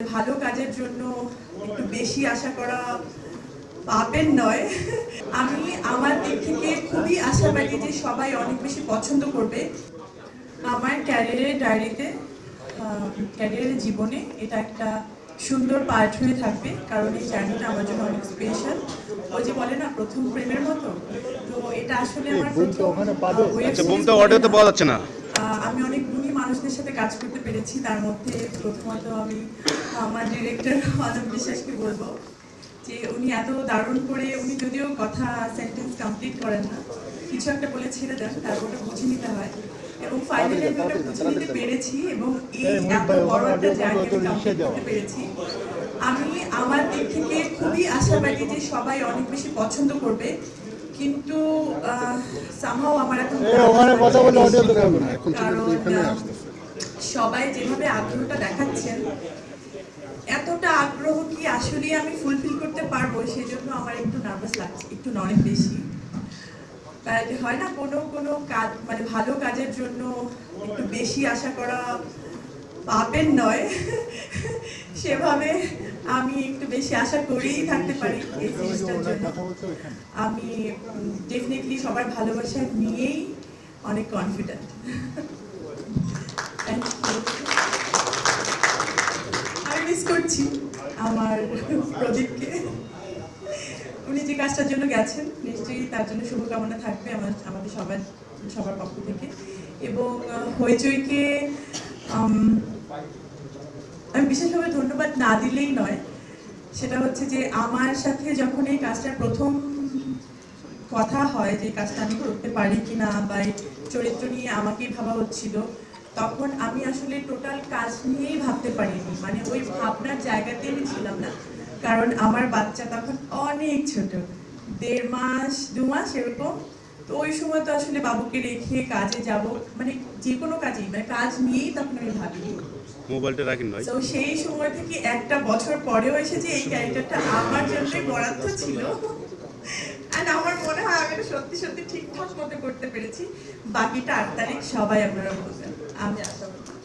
ভালো কাজের জন্য একটু বেশি আশা করা পাপের নয়। আমি আমার দিক থেকে খুবই আশাবাদী যে সবাই অনেক বেশি পছন্দ করবে আমার ক্যারিয়ারের ডায়েরিতে ক্যারিয়ারের জীবনে। এটা একটা সুন্দর পার্ট হয়ে থাকবে কারণ এই জার্নিটা আমার জন্য অনেক স্পেশাল ও যে বলে না প্রথম প্রেমের মতো। তো এটা আসলে আমার প্রথম আচ্ছা অডিওতে না। পাওয়া যাচ্ছে না। আমি অনেক গুণী মানুষদের সাথে কাজ করতে পেরেছি। তার মধ্যে প্রথমত আমি আমার ডিরেক্টর আলম বিশ্বাসকে বলব যে উনি এত দারুণ করে উনি যদিও কথা সেন্টেন্স কমপ্লিট করেন না কিছু একটা বলে ছেড়ে দেন তারপর ওটা বুঝে নিতে হয়। এবং ফাইনালি আমি ওটা বুঝে নিতে পেরেছি এবং এই এত বড় একটা কমপ্লিট করতে পেরেছি। আমি আমার দিক থেকে খুবই আশাবাদী যে সবাই অনেক বেশি পছন্দ করবে। কিন্তু সামহাও আমার এখন ওখানে কথা বলে অডিও তো পাবো এখন কারণ এখানে আসতেছে। সবাই যেভাবে আগ্রহটা দেখাচ্ছেন এতটা আগ্রহ কি আসলে আমি ফুলফিল করতে পারব? সেই জন্য আমার একটু নার্ভাস লাগছে একটু অনেক বেশি। হয় না কোনো কোনো কাজ মানে ভালো কাজের জন্য একটু বেশি আশা করা পাবেন নয়। সেভাবে আমি একটু বেশি আশা করেই থাকতে পারি। জিনিসটার জন্য। আমি ডেফিনেটলি সবার ভালোবাসা নিয়েই অনেক কনফিডেন্ট আমি মিস করছি আমার প্রদীপকে উনি যে কাজটার জন্য গেছেন নিশ্চয়ই তার জন্য শুভকামনা থাকবে আমার আমাদের সবার সবার পক্ষ থেকে। এবং হইচইকে আমি বিশেষভাবে ধন্যবাদ না দিলেই নয় সেটা হচ্ছে যে আমার সাথে যখন এই কাজটা প্রথম কথা হয় যে কাজটা আমি করতে পারি কিনা বা এই চরিত্র নিয়ে আমাকেই ভাবা হচ্ছিল, তখন আমি আসলে টোটাল কাজ নিয়েই ভাবতে পারিনি। মানে ওই ভাবনার জায়গাতে আমি ছিলাম না। কারণ আমার বাচ্চা তখন অনেক ছোট। দেড় মাস, দু মাস এরকম তো ওই সময় তো আসলে বাবুকে রেখে কাজে যাব। মানে যে কোনো কাজেই মানে কাজ নিয়েই তখন আমি ভাবি। মোবাইলটা রাখেন ভাই। তো সেই সময় থেকে একটা বছর পরেও এসে যে এই ক্যারেক্টারটা আমার জন্যই বরাদ্দ ছিল। আর আমার মনে হয় আমি সত্যি সত্যি ঠিকঠাক মতো করতে পেরেছি। বাকিটা আট তারিখ সবাই আপনারা বলবেন। আমি আশা করি।